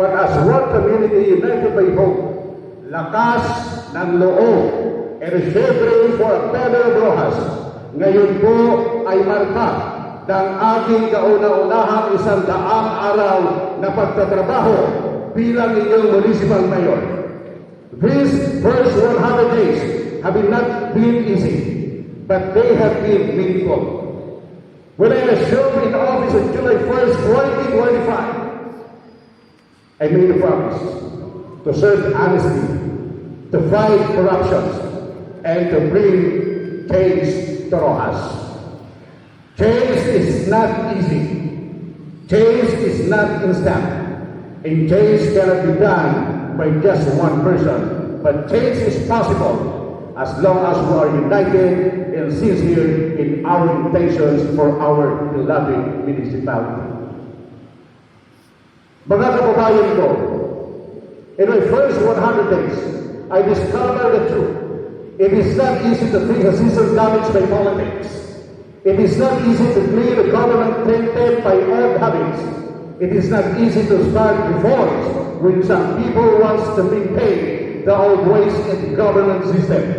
but as one community united by hope, lakas ng loob, and endeavoring for better Rojas, ngayon po ay marka ng aking kauna-unahang isang daang araw na pagtatrabaho bilang inyong municipal mayor. These first 100 days have not been easy, but they have been meaningful. When I assumed in office on July 1st, 2025, I made a promise to serve honestly, to fight corruption, and to bring change to Rojas. Change is not easy. Change is not instant. And change cannot be done by just one person. But change is possible as long as we are united and sincere in our intentions for our beloved municipality. Mga kababayan ko, in my first 100 days, I discovered the truth. It is not easy to fix a system damaged by politics. It is not easy to clean a government tainted by old habits. It is not easy to start reforms when some people want to maintain the old ways in the government system.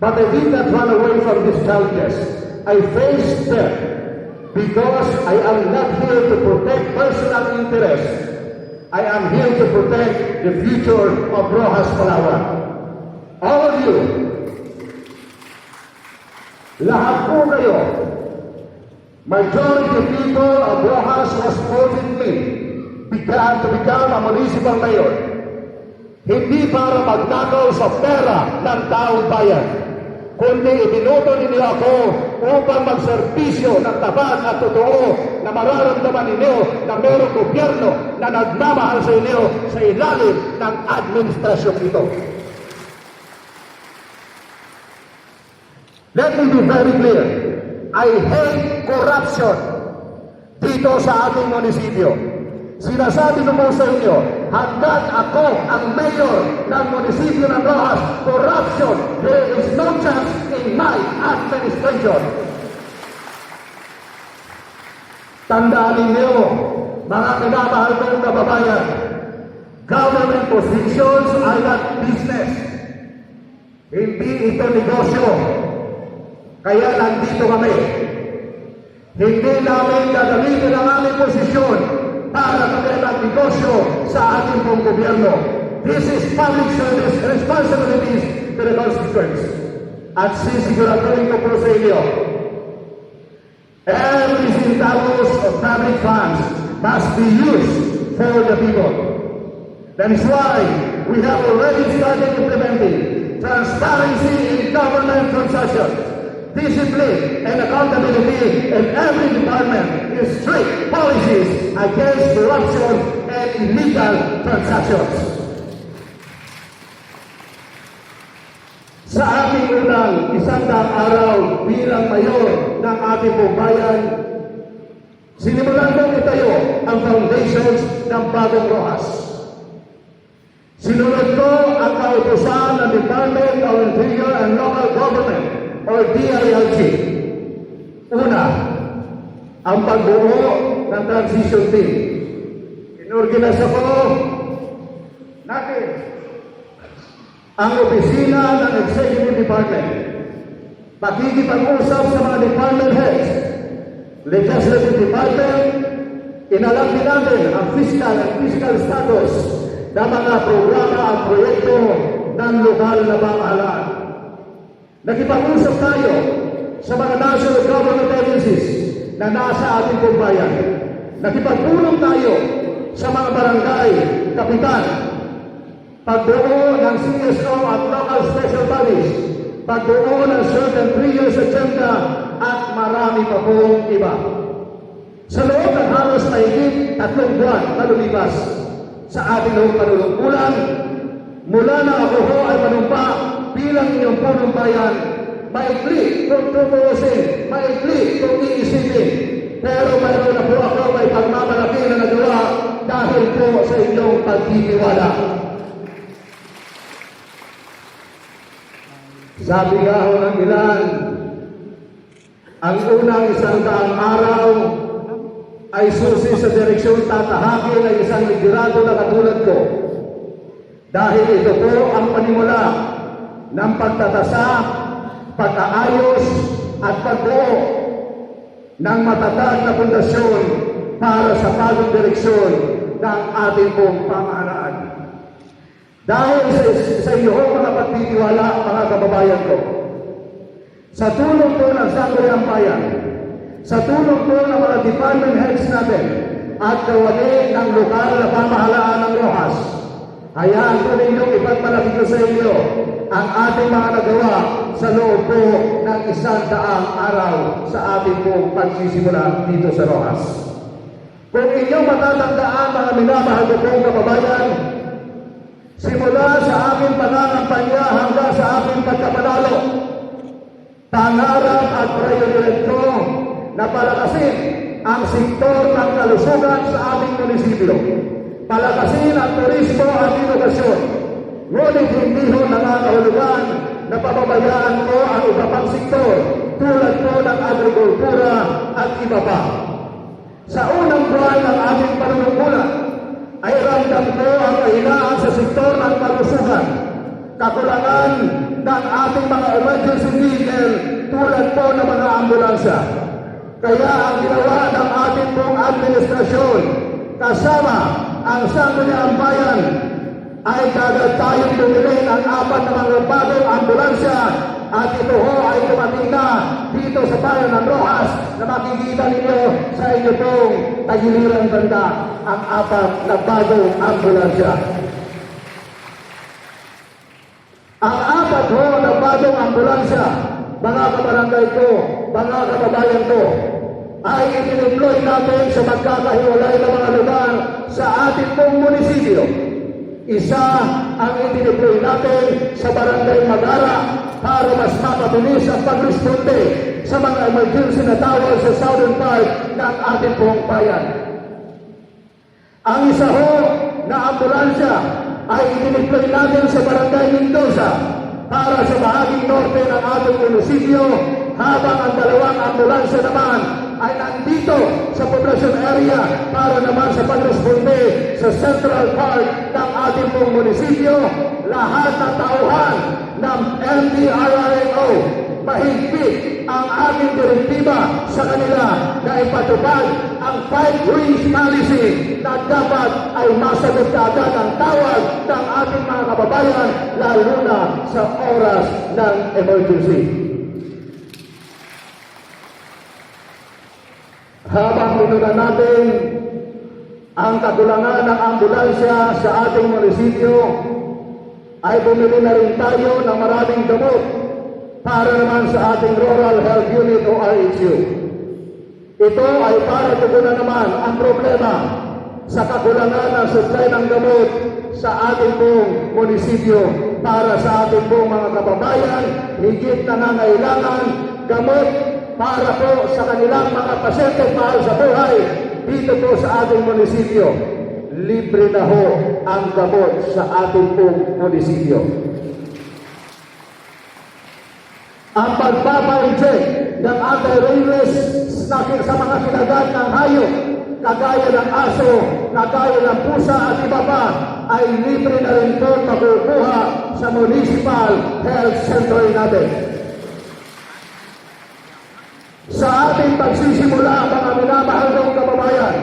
But I did not run away from these challenges. I faced them because I am not here to protect personal interests. I am here to protect the future of Rojas Palawan. All of you, lahat po kayo, majority people of Rojas was voting me began to become a municipal mayor. Hindi para magnakaw sa pera ng taong bayan, kundi ibinoto ninyo ako upang magserbisyo ng tapat at totoo na mararamdaman ninyo na merong gobyerno na nagmamahal sa inyo sa ilalim ng administrasyong ito. Let me be very clear. I hate corruption dito sa ating munisipyo. Sinasabi ko po sa inyo, hanggat ako ang mayor ng munisipyo ng Rojas, corruption, there is no chance in my administration. Tandaan ninyo, mga kinamahal kong kababayan, government positions are not business. Hindi ito negosyo. Kaya nandito kami. Hindi namin gagamitin ang aming posisyon para. This is public service responsibilities to the constituents. At sisiguraduhin ko po sa inyo, every centavos of public funds must be used for the people. That is why we have already started implementing transparency in government transactions discipline and accountability in every department is strict policies against corruption and illegal transactions. Sa ating unang isang daang araw bilang mayor ng ating pong bayan, sinimulan kong itayo ang foundations ng Bagong Rojas. Sinunod ko ang kautusan ng Department of Interior and Local Government or DILG. Una, ang pagbuo ng transition team. Inorganize ako natin ang opisina ng Executive Department. Pakikipag-usap sa mga department heads, Legislative Department, inalap din natin ang fiscal at fiscal status ng mga programa at proyekto ng lokal na pamahalaan. Nakipag-usap tayo sa mga national government agencies na nasa ating kumbayan. Nakipagpulong tayo sa mga barangay, kapitan, pagbuo ng CSO at local special bodies, pagbuo ng certain three years agenda at marami pa pong iba. Sa loob ng halos mahigit tatlong buwan na lumipas sa ating noong panunungkulan, mula na ako ho ay manumpa bilang inyong punong bayan, maikli kung tumuusin, maikli kung iisipin. Pero mayroon na po ako may pagmamalaki na nagawa dahil po sa inyong pagtitiwala. Sabi nga ho ng ilan, ang unang isang daang araw ay susi sa direksyon tatahakin ng isang liderado na katulad ko. Dahil ito po ang panimula ng pagtatasa, pag-aayos at pagbuo ng matatag na pundasyon para sa bagong direksyon ng ating pong pamahalaan. Dahil sa, sa iyo mga pagtitiwala, mga kababayan ko, sa tulong po ng Sangguniang Bayan, sa tulong po ng mga department heads natin, at kawali ng lokal na pamahalaan ng Rojas, hayaan ko ninyong ipagmalaki ko sa inyo ang ating mga nagawa sa loob po ng isang daang araw sa ating pong pagsisimula dito sa Rojas. Kung inyong matatandaan mga minamahal ko pong kababayan, simula sa aking pananampanya hanggang sa aking pagkapanalo, pangarap at prioridad ko na palakasin ang sektor ng kalusugan sa ating munisipyo. Palakasin ang turismo at inobasyon. Ngunit hindi ho nangangahulugan na pababayaan ko ang iba pang sektor tulad po ng agrikultura at iba pa. Sa unang buwan ng ating panunungkulan, ay ramdam ko ang kahinaan sa sektor ng kalusugan, kakulangan ng ating mga emergency vehicle tulad po ng mga ambulansya. Kaya ang ginawa ng ating pong administrasyon kasama ang Sangguniang Bayan ay kagad tayong bumili ng apat na mga bagong ambulansya at ito ho ay dumating na dito sa bayan ng Rojas na makikita ninyo sa inyo pong tagiliran banda ang apat na bagong ambulansya. Ang apat ho na bagong ambulansya, mga kabarangay ko, mga kababayan ko, ay itinemploy natin sa magkakahiwalay na mga lugar sa ating pong munisipyo. Isa ang itinemploy natin sa barangay Magara para mas mapabilis ang pagresponde sa mga emergency na tawag sa southern part ng ating pong bayan. Ang isa ho na ambulansya ay itiniploy natin sa Barangay Mendoza para sa bahaging norte ng ating munisipyo habang ang dalawang ambulansya naman ay nandito sa poblasyon area para naman sa pagresponde sa central part ng ating pong munisipyo lahat ng tauhan ng MDRRMO mahigpit ang ating direktiba sa kanila na ipatupad ang five rings policy na dapat ay masagot kaagad ang tawag ng ating mga kababayan lalo na sa oras ng emergency. Habang pinunan natin ang kakulangan ng ambulansya sa ating munisipyo, ay bumili na rin tayo ng maraming gamot para naman sa ating Rural Health Unit o RHU. Ito ay para tugunan naman ang problema sa kakulangan ng supply ng gamot sa ating pong munisipyo para sa ating pong mga kababayan, higit na nangailangan gamot para po sa kanilang mga pasyente mahal sa buhay dito po sa ating munisipyo. Libre na ho ang gamot sa ating pong munisipyo. ang pagpapa-inject ng anti-rabies sa mga kinagat ng hayop, kagaya ng aso, kagaya ng pusa at iba pa, ay libre na rin po makukuha sa municipal health center natin. Sa ating pagsisimula, mga minamahal kong kababayan,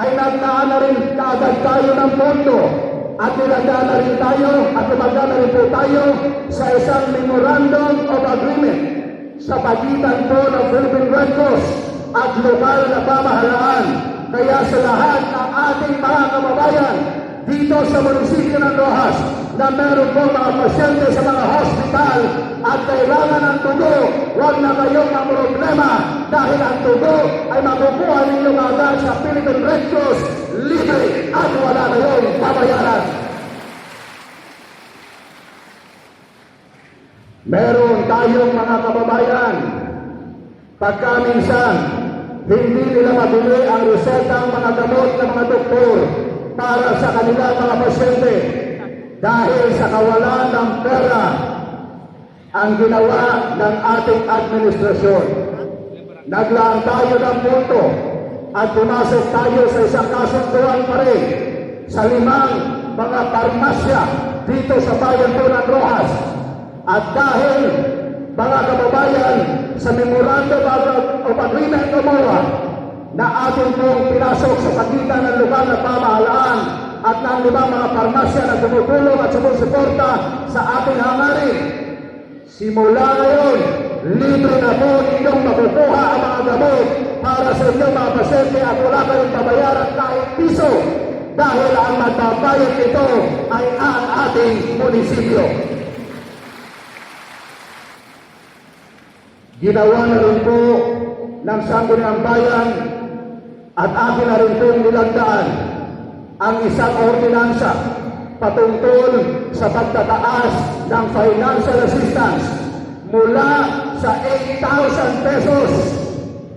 ay naglaan na rin kaagad tayo ng pondo at nilagyan na rin tayo at lumagyan na rin po tayo sa isang memorandum of agreement sa pagitan po ng Philippine Red Cross at lokal na pamahalaan. Kaya sa lahat ng ating mga kababayan dito sa munisipyo ng Rojas na meron po mga pasyente sa mga hospital at kailangan ng tugo, huwag na kayong ang problema dahil ang tugo ay makukuha ninyo agad sa Philippine Red Cross libre at wala kayong babayaran. Meron tayong mga kababayan, pagka minsan, hindi nila mabili ang reseta ng mga gamot ng mga doktor para sa kanilang mga pasyente dahil sa kawalan ng pera ang ginawa ng ating administrasyon. Naglaan tayo ng punto at pumasok tayo sa isang kasunduan pa rin sa limang mga parmasya dito sa bayan po ng Rojas. At dahil mga kababayan sa Memorandum of Agreement of MOA na atin pong pinasok sa pagitan ng lokal na pamahalaan at ng limang mga parmasya na tumutulong at sumusuporta sa ating hangarin. Simula ngayon, libre na po ninyong makukuha ang mga gamot para sa inyong mga pasyente at wala kayong babayaran kahit piso dahil ang magbabayad nito ay ang ating munisipyo. Ginawa na rin po ng Sangguniang Bayan at akin na rin pong nilandaan ang isang ordinansa patungkol sa pagtataas ng financial assistance mula sa 8,000 pesos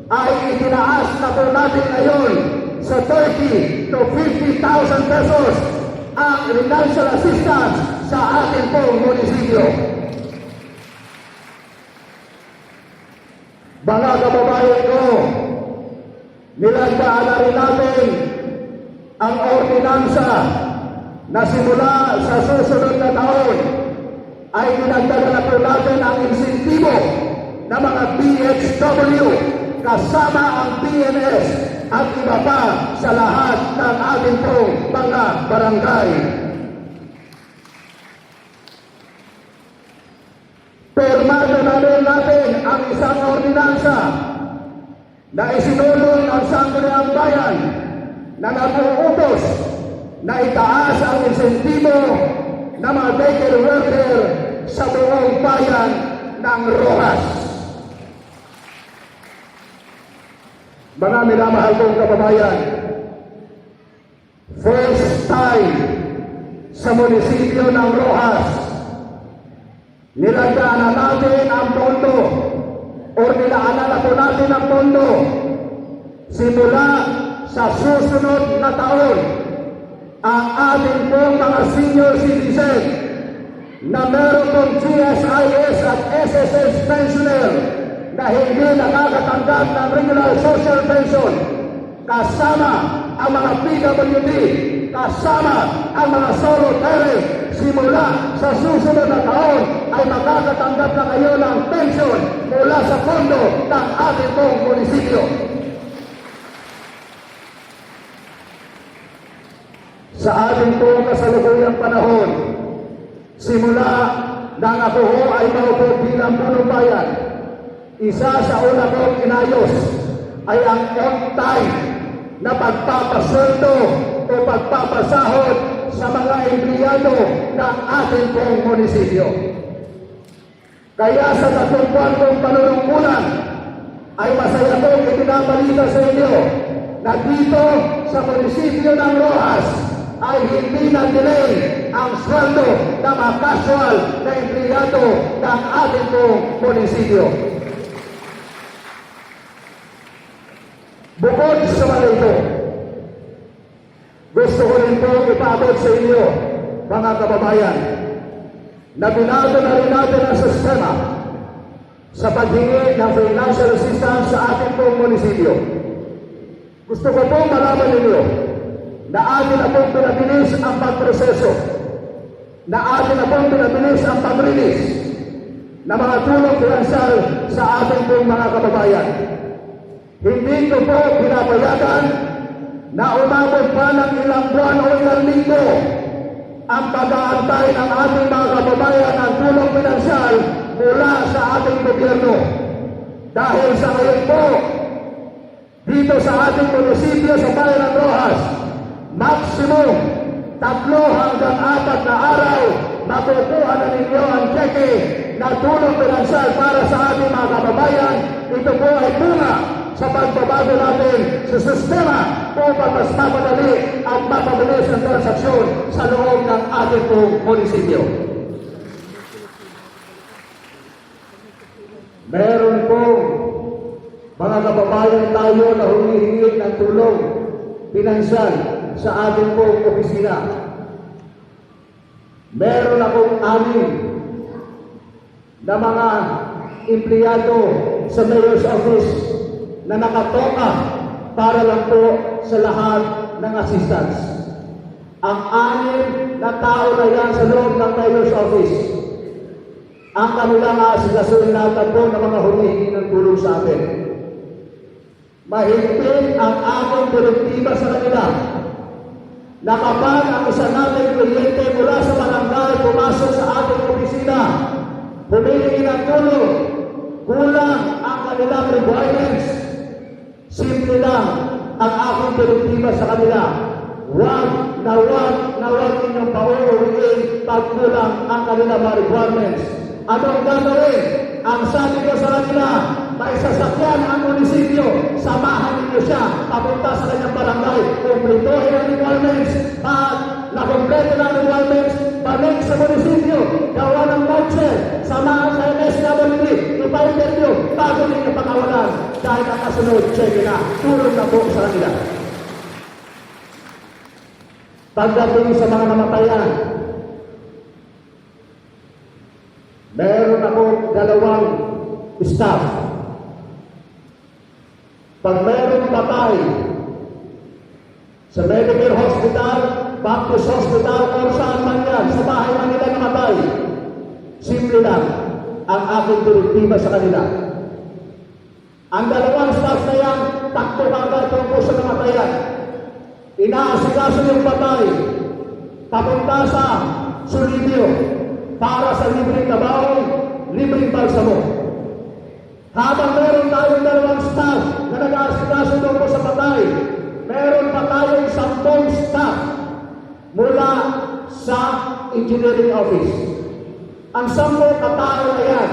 ay itinaas na po natin ngayon sa 30 to 50,000 pesos ang financial assistance sa ating pong munisipyo. Mga kababayan ko, nilandaan na rin natin ang ordinansa na simula sa susunod na taon ay dinagdagan na po natin ang insentibo ng mga BHW kasama ang PNS at iba pa sa lahat ng ating pong mga barangay. Permado na rin natin ang isang ordinansa na isinulong ng Sangguniang Bayan na napuutos na itaas ang insentibo ng mga daycare worker sa buong bayan ng Rojas. Mga minamahal kong kababayan, first time sa munisipyo ng Rojas, nilagdaan na natin ang pondo o nilaanan na po natin ang pondo simula sa susunod na taon ang ating pong mga senior citizen na meron pong GSIS at SSS pensioner na hindi nakakatanggap ng regular social pension kasama ang mga PWD, kasama ang mga solo parents simula sa susunod na taon ay makakatanggap na kayo ng pension mula sa pondo ng ating pong munisipyo. Sa ating pong kasalukuyang panahon, simula nang ako ho ay maupo bilang punong bayan, isa sa una kong inayos ay ang on-time na pagpapasweldo o pagpapasahod sa mga empleyado ng ating pong munisipyo. Kaya sa tatlong buwan kong panunungkulan, ay masaya kong ipinabalita sa inyo na dito sa munisipyo ng Rojas ay hindi na delay ang sweldo ng mga casual na empleyado ng ating pong munisipyo. Bukod sa mga ito, gusto ko rin po ipaabot sa inyo, mga kababayan, na binago na rin natin ang sistema sa paghingi ng financial assistance sa ating pong munisipyo. Gusto ko pong malaman ninyo na atin na pong pinabilis ang pagproseso, na atin na pong pinabilis ang pag-release ng mga tulong financial sa ating pong mga kababayan. Hindi ko po pinapayagan na umabot pa ng ilang buwan o ilang linggo ang pag-aantay ng ating mga kababayan ng tulong pinansyal mula sa ating gobyerno. Dahil sa ngayon po, dito sa ating munisipyo sa bayan ng Rojas, maximum tatlo hanggang apat na araw makukuha na ninyo ang cheque na tulong pinansyal para sa ating mga kababayan. Ito po ay bunga sa pagbabago natin sa sistema upang mas mapadali at mapabilis ang transaksyon sa loob ng ating pong munisipyo. Meron pong mga kababayan tayo na humihingi ng tulong pinansyal sa ating pong opisina. Meron akong anim na mga empleyado sa mayor's office na nakatoka para lang po sa lahat ng assistance. Ang anim na tao na yan sa loob ng mayor's office, ang kanilang asigasuin natin po ng mga humihingi ng tulong sa atin. Mahigpit ang aking direktiba sa kanila na kapag ang isa nating kliyente mula sa barangay pumasok sa ating opisina, humihingi ng tulong, kulang ang kanilang requirements, simple lang ang aking direktiba sa kanila. Huwag na huwag na huwag inyong pauuwiin pag kulang ang kanilang requirements. Anong gagawin? Ang sabi ko sa kanila, may sasakyan ang munisipyo, samahan ninyo siya. Papunta sa kanyang barangay, kumplituhin ang requirements, pag nakompleto ng requirements, balik sa munisipyo, gawa ng voucher, samahan sa MSWD, ipa-interview, bago ninyo pakawalan, dahil ang kasunod, check na, tulong na po sa kanila. Pagdating sa mga namatayan, meron ako dalawang staff. Pag meron patay sa medical hospital, Baptist hospital, o saan man yan, sa bahay man nila namatay, simple lang ang aking direktiba sa kanila. Ang dalawang staff na yan, takbo kagad tungkol sa namatayan. Inaasikaso yung patay, papunta sa Sulibyo, para sa libreng trabaho, libreng balsamo. Habang meron tayong dalawang staff na nag-aasikaso doon sa patay, meron pa tayong sampung staff mula sa engineering office. Ang sampung katao na yan,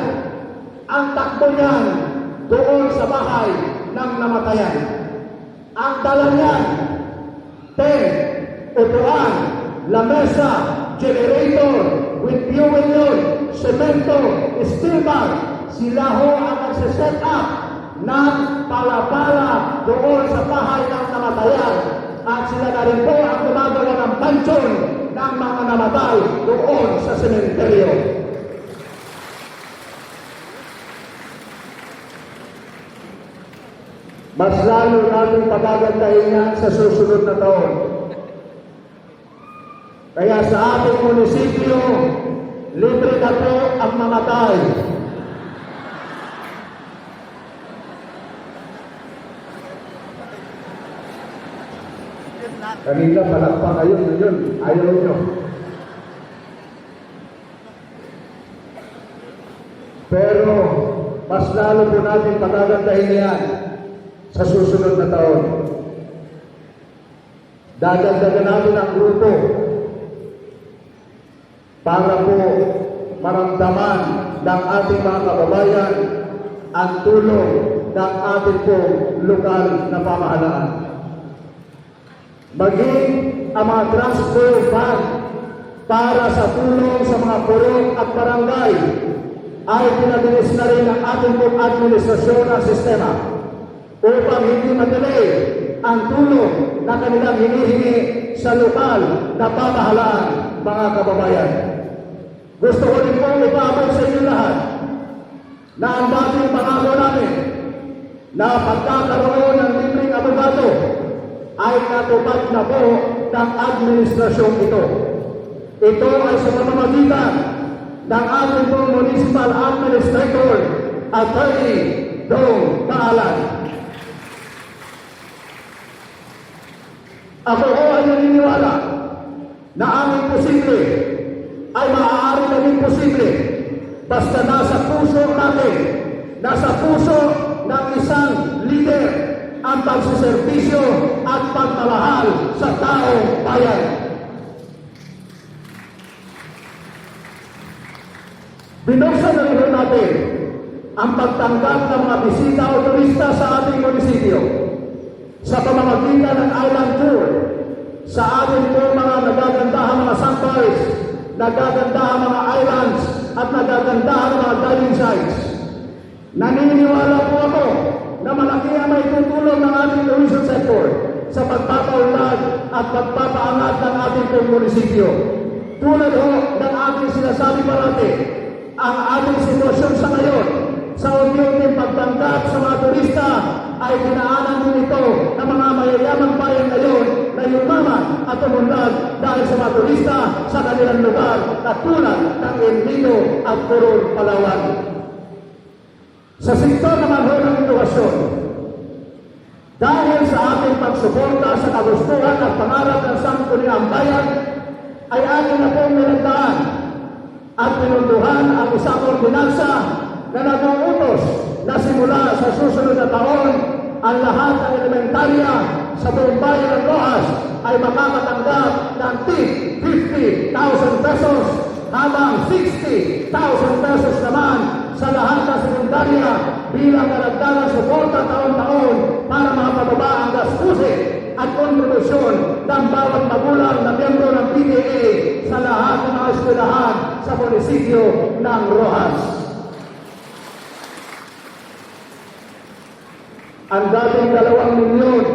ang takbo niyan doon sa bahay ng namatayan. Ang dala niyan, tent, upuan, lamesa, generator, with fuel yun, semento, steel bar, sila ho ang nagsiset up ng palapala doon sa bahay ng namatayan. At sila na rin po ang gumagawa ng pansyon ng mga namatay doon sa sementeryo. Mas lalo natin pagagandahin yan sa susunod na taon. Kaya sa ating munisipyo, libre na po ang mamatay. Kanina palakpak kayo, ngayon ayaw nyo. Pero mas lalo po natin pagagandahin yan sa susunod na taon. Dadagdagan natin ang grupo para po maramdaman ng ating mga kababayan ang tulong ng ating po lokal na pamahalaan. Maging ang mga transfer fund para sa tulong sa mga purok at barangay ay pinabilis na rin ang ating pong administrasyon ng sistema upang hindi madelay ang tulong na kanilang hinihingi sa lokal na pamahalaan, mga kababayan. Gusto ko rin pong ipaabot sa inyo lahat na ang dating pangako namin na pagkakaroon ng libreng abogado ay natupad na po ng administrasyong ito. Ito ay sa pamamagitan ng ating pong municipal administrator, Attorney Dong Paalan. Ako ho ay naniniwala na aming posible ay maaari naging posible basta nasa puso natin, nasa puso ng isang leader ang pagsiservisyo at pagmamahal sa taong bayan. Binuksan na rin natin ang pagtanggap ng mga bisita o turista sa ating munisipyo sa pamamagitan ng island tour sa ating po mga nagagandahan mga sanctuaries, nagagandahan mga islands, at nagagandahan mga diving sites. Naniniwala po ako na malaki ang may tutulong ng ating tourism sector sa pagpapaunlad at pagpapaangat ng ating pong. Tulad ho ng ating sinasabi parati, ang ating sitwasyon sa ngayon sa unti-unting pagtanggap sa mga turista ay dinaanan din ito ng mga mayayamang bayan ngayon na yumaman at tumundag dahil sa mga turista sa kanilang lugar katulad ng Enrico at Coron, Palawan. Sa sektor naman ho ng edukasyon, dahil sa ating pagsuporta sa kagustuhan at pangarap ng Sangguniang Bayan, ay atin na pong nilandaan at pinunduhan ang isang ordinansa na nag-uutos na simula sa susunod na taon, ang lahat ng elementarya sa buong bayan ng Rojas ay makakatanggap ng tip 50,000 pesos habang 60,000 pesos naman sa lahat ng sekundarya bilang karagdagang suporta taon-taon para mapababa ang gastusin at kontribusyon ng bawat magulang na miyembro ng PTA sa lahat ng mga eskwelahan sa munisipyo ng Rojas. Ang dating dalawang milyon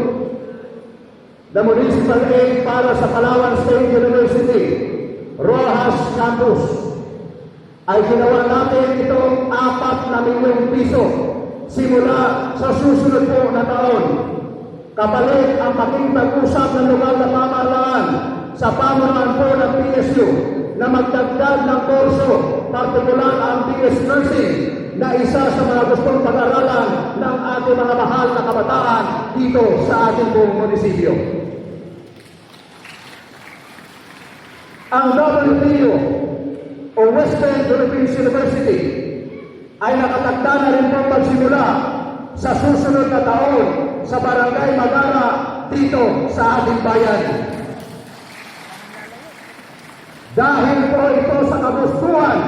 na municipal aid para sa Palawan State University, Rojas Campus, ay ginawa natin itong apat na milyong piso simula sa susunod po na taon. Kapalit ang maging pag-usap ng lugar na pamahalaan sa pamunuan po ng PSU na magdagdag ng kurso, partikular ang BS Nursing na isa sa mga gustong pag-aralan ng ating mga mahal na kabataan dito sa ating buong munisipyo. Ang WTO o Western Philippines University ay nakatakda na rin po magsimula sa susunod na taon sa Barangay Magara dito sa ating bayan. Dahil po ito sa kagustuhan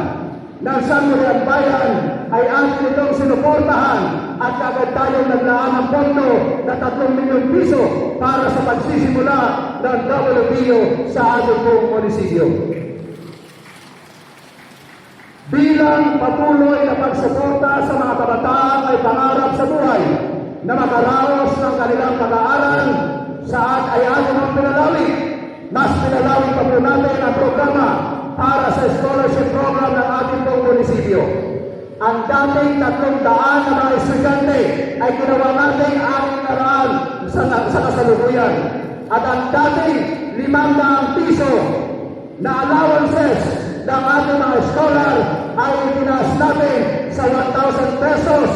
ng Sangguniang Bayan ay atin itong sinuportahan at agad tayong naglaan ng pondo na 3 milyong piso para sa pagsisimula ng WTO sa ating buong munisipyo. Bilang patuloy na pagsuporta sa mga kabataan ay pangarap sa buhay na makaraos ng kanilang pag-aaral saan ay ating ang pinalawig. Mas pinalawig pa po natin ang programa para sa scholarship program ng ating pong munisipyo. Ang dating tatlong daan na mga estudyante ay ginawa natin ating naraan sa, sa kasalukuyan. At ang dating limang daang piso na allowances ng ating mga scholar ay itinaas natin sa 1,000 pesos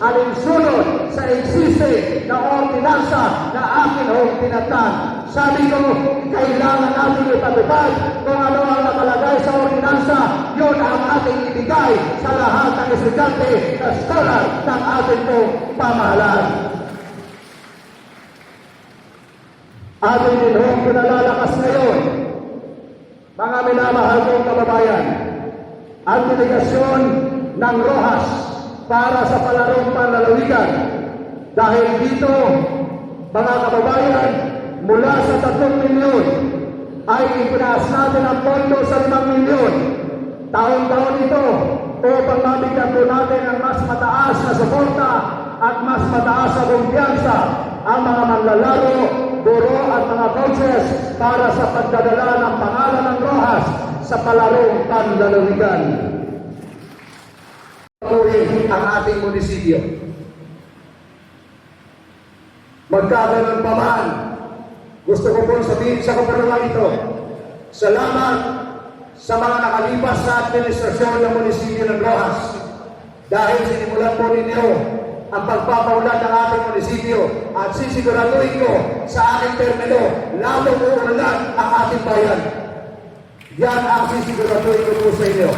alinsunod sa existing na ordinansa na akin hong tinatan. Sabi ko, kailangan natin ipatupad kung ano ang nakalagay sa ordinansa, yun ang ating ibigay sa lahat ng estudyante na scholar ng ating pong pamahalaan. Ating din hong pinalalakas ngayon mga minamahal kong kababayan, ang delegasyon ng Rojas para sa palarong panlalawigan. Dahil dito, mga kababayan, mula sa 3 milyon ay ipinaas natin ang pondo sa 5 milyon. Taon-taon ito upang mabigyan po natin ang mas mataas na suporta at mas mataas na kumpiyansa ang mga manlalaro, guro at mga coaches para sa pagdadala ng pangalan ng Rojas sa palarong panlalawigan. Patuloy ang ating munisipyo. Magkaganon pa man, gusto ko pong sabihin sa kaparulan ito, salamat sa mga nakalipas sa administrasyon ng munisipyo ng Rojas dahil sinimulan po ninyo ang pagpapaunlad ng ating munisipyo at sisiguraduhin ko sa aking termino lalong uunlad ang ating bayan. Yan ang sisiguraduhin ko po sa inyo.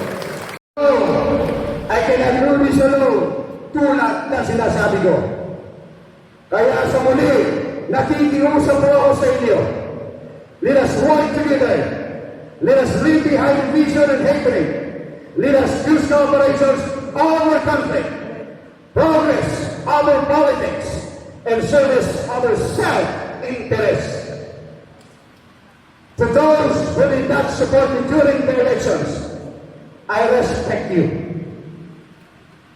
I cannot do this alone tulad na sinasabi ko. Kaya sa muli, nakikiusap po ako sa inyo. Let us work together. Let us leave behind division and hatred. Let us use cooperations all our country. Progress our politics and service our self-interest. To those who did not support me during the elections, I respect you.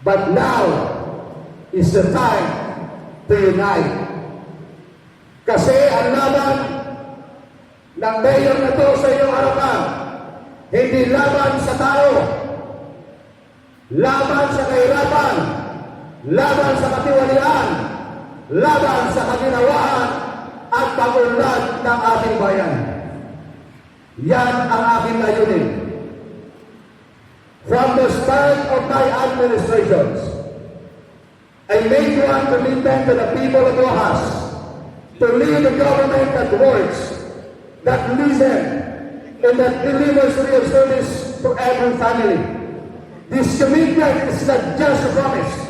But now is the time to unite. Kasi ang laban ng mayor na to sa iyong harapan, hindi laban sa tao, laban sa kahirapan, laban sa katiwalian, laban sa kaginawaan at pag-unlad ng ating bayan. Yan ang aking layunin. From the start of my administrations, I made one commitment to the people of Rojas to lead a government that works, that listens, and that delivers real service to every family. This commitment is not just a promise.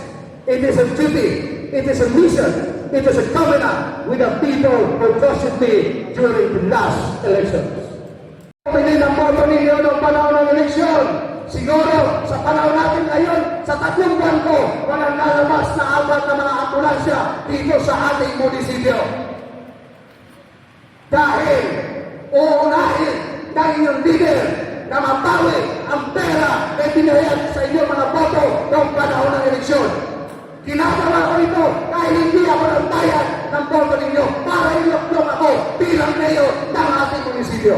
It is a duty. It is a mission. It is a covenant with the people who trusted me during the last elections. Pili ng boto ninyo noong panahon ng eleksyon. Siguro, sa panahon natin ngayon, sa tatlong buwan ko, walang lalabas na apat na mga ambulansya dito sa ating munisipyo. Dahil uunahin ng inyong leader na mapawi ang pera na binayad sa inyong mga boto noong panahon ng eleksyon. Ginagawa ko ito dahil hindi ako ng bayad ng boto ninyo para ilokdong ako bilang mayor ng ating munisipyo.